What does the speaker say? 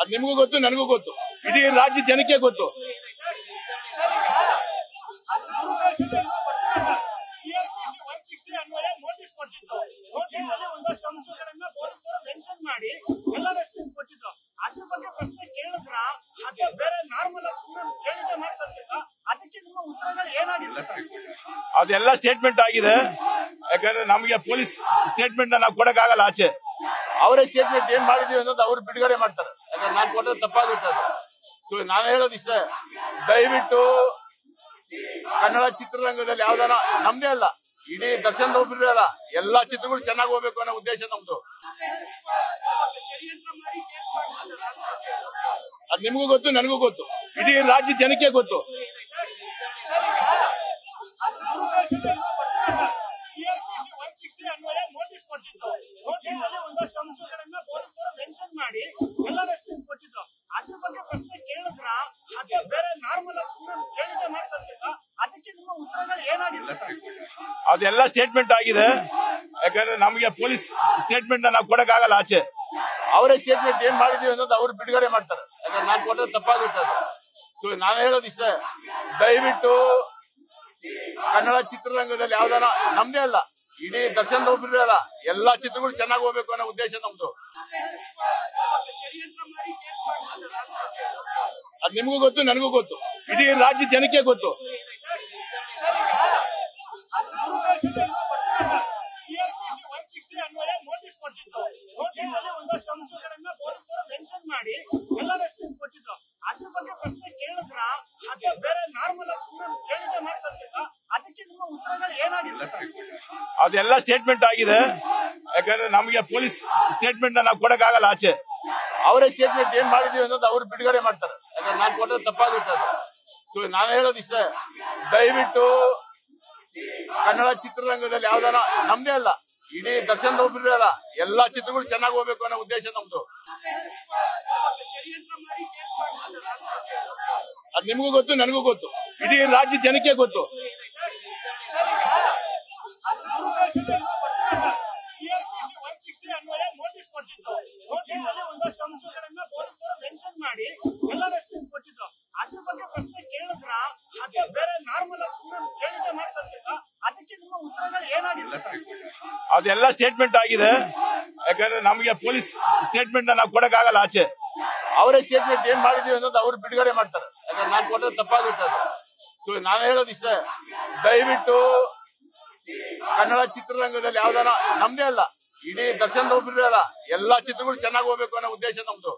ಅದ್ ನಿಮಗೂ ಗೊತ್ತು ನನಗೂ ಗೊತ್ತು. ಇಡೀ ರಾಜ್ಯ ಜನಕ್ಕೆ ಗೊತ್ತು. ಅದೆಲ್ಲ ಸ್ಟೇಟ್ಮೆಂಟ್ ಆಗಿದೆ. ಯಾಕಂದ್ರೆ ನಮಗೆ ಪೊಲೀಸ್ ಸ್ಟೇಟ್ಮೆಂಟ್ ನಾವು ಕೊಡಕ್ಕಾಗಲ್ಲ ಆಚೆ. ಅವರೇ ಸ್ಟೇಟ್ಮೆಂಟ್ ಏನ್ ಮಾಡಿದೀವಿ ಅನ್ನೋದು ಅವ್ರು ಬಿಡುಗಡೆ ಮಾಡ್ತಾರೆ. ಯಾಕಂದ್ರೆ ನಾನು ಕೊಟ್ಟರೆ ತಪ್ಪಾಗುತ್ತೆ ಅದು. ಸೊ ನಾನು ಹೇಳೋದು ಇಷ್ಟ. ದಯವಿಟ್ಟು ಕನ್ನಡ ಚಿತ್ರರಂಗದಲ್ಲಿ ಯಾವ್ದಾರ ನಮ್ದೇ ಅಲ್ಲ, ಇಡೀ ದರ್ಶನ್ ಒಬ್ಬರೇ ಅಲ್ಲ, ಎಲ್ಲಾ ಚಿತ್ರಗಳು ಚೆನ್ನಾಗಿ ಹೋಗ್ಬೇಕು ಅನ್ನೋ ಉದ್ದೇಶ ನಮ್ದು. ಅದ್ ನಿಮಗೂ ಗೊತ್ತು, ನನಗೂ ಗೊತ್ತು. ಇಡೀ ರಾಜ್ಯ ಜನಕ್ಕೆ ಗೊತ್ತು. ಸಿಆರ್ಪಿಸಿ ಒನ್ ಸಿಕ್ಸ್ಟಿ ಅನ್ವಯ ನೋಟಿಸ್ ಕೊಟ್ಟಿದ್ರು ನೋಟಿಸ್ ಅಲ್ಲಿ ಒಂದಷ್ಟು ಅಂಶಗಳನ್ನ ಪೊಲೀಸರು ಮೆನ್ಷನ್ ಮಾಡಿ ಎಲ್ಲ ರೆಸ್ಪಾನ್ಸ್ ಕೊಟ್ಟಿದ್ರು ಅದ್ರ ಬಗ್ಗೆ ಪ್ರಶ್ನೆ ಕೇಳಿದ್ರ ಅಥವಾ ಬೇರೆ ನಾರ್ಮಲ್ ಆಗಿ ಸುಮ್ಮನೆ ಕೇಳಿಕೆ ಮಾಡ್ಕೊಳ್ತಿದ್ದ ಅದಕ್ಕೆ ನಿಮ್ಮ ಉತ್ತರಗಳು ಏನಾಗಿಲ್ಲ ಅದೆಲ್ಲ ಸ್ಟೇಟ್ಮೆಂಟ್ ಆಗಿದೆ. ಯಾಕಂದ್ರೆ ನಮಗೆ ಪೊಲೀಸ್ ಸ್ಟೇಟ್ಮೆಂಟ್ ನಾವು ಕೊಡಕ್ಕಾಗಲ್ಲ ಆಚೆ. ಅವರೇ ಸ್ಟೇಟ್ಮೆಂಟ್ ಏನ್ ಮಾಡಿದೀವಿ ಅನ್ನೋದು ಅವ್ರು ಬಿಡುಗಡೆ ಮಾಡ್ತಾರೆ. ಯಾಕಂದ್ರೆ ನಾನು ಕೊಟ್ಟರೆ ತಪ್ಪಾಗುತ್ತೆ ಸೊ ನಾನು ಹೇಳೋದು ಇಷ್ಟೇ ದಯವಿಟ್ಟು ಕನ್ನಡ ಚಿತ್ರರಂಗದಲ್ಲಿ ಯಾವ್ದಾರ ನಮ್ದೇ ಅಲ್ಲ, ಇಡೀ ದರ್ಶನ್ ಒಬ್ಬರೇ ಅಲ್ಲ, ಎಲ್ಲಾ ಚಿತ್ರಗಳು ಚೆನ್ನಾಗಿ ಹೋಗ್ಬೇಕು ಅನ್ನೋ ಉದ್ದೇಶ ನಮ್ದು. ಅದ್ ನಿಮಗೂ ಗೊತ್ತು, ನನಗೂ ಗೊತ್ತು. ಇಡೀ ರಾಜ್ಯ ಜನಕ್ಕೆ ಗೊತ್ತು. ಸಿಆರ್ಪಿಸಿ ಒನ್ ಸಿಕ್ಸ್ಟಿ ಅನ್ವಯ ನೋಟಿಸ್ ಕೊಟ್ಟಿದ್ರು ನೋಟಿಸ್ ಅಲ್ಲಿ ಒಂದಷ್ಟು ಅಂಶಗಳನ್ನ ಪೊಲೀಸರು ಮೆನ್ಷನ್ ಮಾಡಿ ಎಲ್ಲ ರೆಸ್ಪಾನ್ಸ್ ಕೊಟ್ಟಿದ್ರು ಅದ್ರ ಬಗ್ಗೆ ಪ್ರಶ್ನೆ ಕೇಳಿದ್ರ ಅಥವಾ ಬೇರೆ ನಾರ್ಮಲ್ ಆಗಿ ಸುಮ್ಮನೆ ಕೇಳಿಕೆ ಮಾಡ್ಕೊಳ್ತಿದ್ದ ಅದಕ್ಕೆ ನಿಮ್ಮ ಉತ್ತರಗಳು ಏನಾಗಿಲ್ಲ ಸರ್ ಅದೆಲ್ಲ ಸ್ಟೇಟ್ಮೆಂಟ್ ಆಗಿದೆ. ಯಾಕಂದ್ರೆ ನಮಗೆ ಪೊಲೀಸ್ ಸ್ಟೇಟ್ಮೆಂಟ್ ನಾವು ಕೊಡಕ್ಕಾಗಲ್ಲ ಆಚೆ. ಅವರೇ ಸ್ಟೇಟ್ಮೆಂಟ್ ಏನ್ ಮಾಡಿದೀವಿ ಅನ್ನೋದು ಅವ್ರು ಬಿಡುಗಡೆ ಮಾಡ್ತಾರೆ. ಯಾಕಂದ್ರೆ ನಾನು ಕೊಟ್ಟರೆ ತಪ್ಪಾಗಿರ್ತದೆ. ಸೊ ನಾನು ಹೇಳೋದು ಇಷ್ಟೇ. ದಯವಿಟ್ಟು ಕನ್ನಡ ಚಿತ್ರರಂಗದಲ್ಲಿ ಯಾವ್ದಾರ ನಮ್ದೇ ಅಲ್ಲ, ಇಡೀ ದರ್ಶನ್ ಒಬ್ಬರೇ ಅಲ್ಲ, ಎಲ್ಲಾ ಚಿತ್ರಗಳು ಚೆನ್ನಾಗಿ ಹೋಗ್ಬೇಕು ಅನ್ನೋ ಉದ್ದೇಶ ನಮ್ದು. ಅದ್ ನಿಮಗೂ ಗೊತ್ತು, ನನಗೂ ಗೊತ್ತು. ಇಡೀ ರಾಜ್ಯ ಜನಕ್ಕೆ ಗೊತ್ತು. ಸಿಆರ್ಪಿಸಿ ಒನ್ ಸಿಕ್ಸ್ಟಿ ಅನ್ವಯ ನೋಟಿಸ್ ಕೊಟ್ಟಿದ್ರು ನೋಟಿಸ್ ಅಲ್ಲಿ ಒಂದಷ್ಟು ಅಂಶಗಳನ್ನ ಪೊಲೀಸರು ಮೆನ್ಷನ್ ಮಾಡಿ ಎಲ್ಲ ರೆಸ್ಪಾನ್ಸ್ ಕೊಟ್ಟಿದ್ರು ಅದ್ರ ಬಗ್ಗೆ ಪ್ರಶ್ನೆ ಕೇಳಿದ್ರ ಅಥವಾ ಬೇರೆ ನಾರ್ಮಲ್ ಆಗಿ ಸುಮ್ಮನೆ ಮಾಡ್ಕೊಳ್ತಿದ್ದ ಅದಕ್ಕೆ ನಿಮ್ಮ ಉತ್ತರಗಳು ಏನಾಗಿಲ್ಲ ಅದೆಲ್ಲ ಸ್ಟೇಟ್ಮೆಂಟ್ ಆಗಿದೆ. ಯಾಕಂದ್ರೆ ನಮಗೆ ಪೊಲೀಸ್ ಸ್ಟೇಟ್ಮೆಂಟ್ ನಾವು ಕೊಡಕ್ಕಾಗಲ್ಲ ಆಚೆ. ಅವರೇ ಸ್ಟೇಟ್ಮೆಂಟ್ ಏನ್ ಮಾಡಿದೀವಿ ಅನ್ನೋದು ಅವ್ರು ಬಿಡುಗಡೆ ಮಾಡ್ತಾರೆ. ಯಾಕಂದ್ರೆ ನಾನು ಕೊಟ್ಟರೆ ತಪ್ಪಾಗುತ್ತೆ ಅದು. ಸೊ ನಾನು ಹೇಳೋದು ಇಷ್ಟೇ ದಯವಿಟ್ಟು ಕನ್ನಡ ಚಿತ್ರರಂಗದಲ್ಲಿ ಯಾವ್ದಾರ ನಮ್ದೇ ಅಲ್ಲ. ಇಡೀ ದರ್ಶನ್ ಒಬ್ಬರೇ ಅಲ್ಲ. ಎಲ್ಲಾ ಚಿತ್ರಗಳು ಚೆನ್ನಾಗಿ ಹೋಗ್ಬೇಕು ಅನ್ನೋ ಉದ್ದೇಶ ನಮ್ದು.